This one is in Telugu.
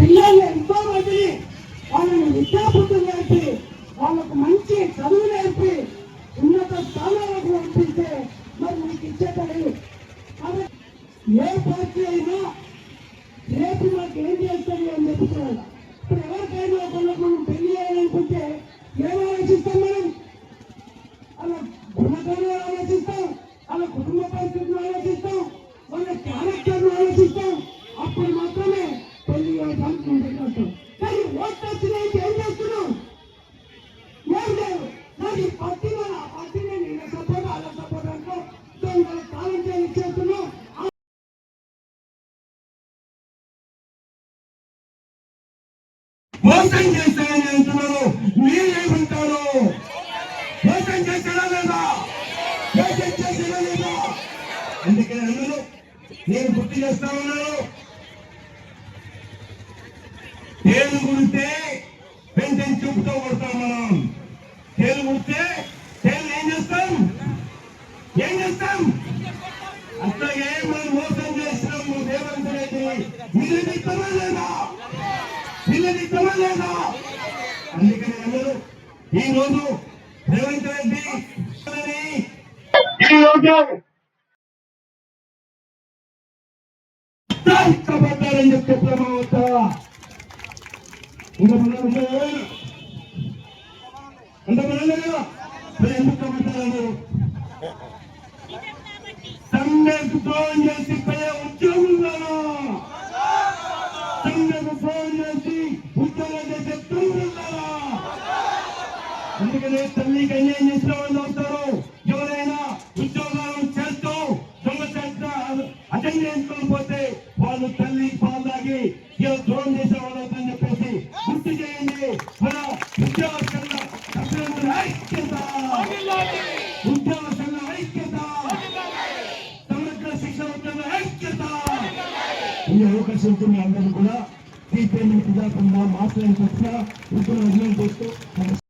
పిల్లల్ని ఎంతో మందిని వాళ్ళని విద్యాబుద్ధులు నేర్పి వాళ్ళకు మంచి చదువు నేర్పి ఉన్నత స్థానాలకు పంపిస్తే మరి మీకు ఇచ్చేటది ఏ పార్టీ అయినా రేపు మాకు ఏం చేస్తుంది అని చెప్తున్నాడు ఇప్పుడు ఎవరికైనా ఒకళ్ళకు మనం పెళ్ళి చేయాలనుకుంటే ఏం ఆలోచిస్తాం మనం? అలా గుణకాలు ఆలోచిస్తాం అలా కుటుంబ పరిస్థితులు ఆలోచిస్తాం. పెళ్ళి కానీ ఓట్లు వచ్చినాయి ఏం ఏం లేదు. నాకు నేను సపోర్ట్ అలా సపోర్ట్ అంటూ దొంగల కాలం చేస్తున్నాం మోసం చేస్తానని అంటున్నారు మీరేమంటారు? మోసం చేస్తారా లేదా? మోసం చేస్తారా లేదా? అందుకని అందరూ నేను గుర్తు చేస్తా ఉన్నాను. తేలు గుడితే పెంచని చూపుతో కొడతాం మనం. తేలు గుడితే తేలు ఏం చేస్తాం? ఏం చేస్తాం? అట్లాగే మనం మోసం చేసినాము రేవంత్ రెడ్డి మీరు లేదా? పిల్లలు ఇష్టమా లేదా? అందుకని అందరూ ఈ రోజు రేవంత్ రెడ్డి ఈ రోజు ఇష్టపడ్డారని చెప్పి ప్రమావతా ఇంకా మనం అంటే మనం మరి ఎందుకు కబడ్డారు సమ్మెకు ఫోన్ చేసి పోయే ఉద్యోగులను చేసి ఉద్యోగం చేసే తమ్ముడున్నారా అందుకనే తల్లికి అన్యాయం చేసిన వాళ్ళు ఎవరైనా ఉద్యోగాలు చేస్తూ దొంగ చేత అటెండ్ చేసుకొని పోతే వాళ్ళు తల్లి ఈ అవకాశం ఉంటుంది అందరూ కూడా. ఈ పేమెంట్ కాకుండా మాట్లాడి వచ్చిన ఉద్యోగం చేస్తూ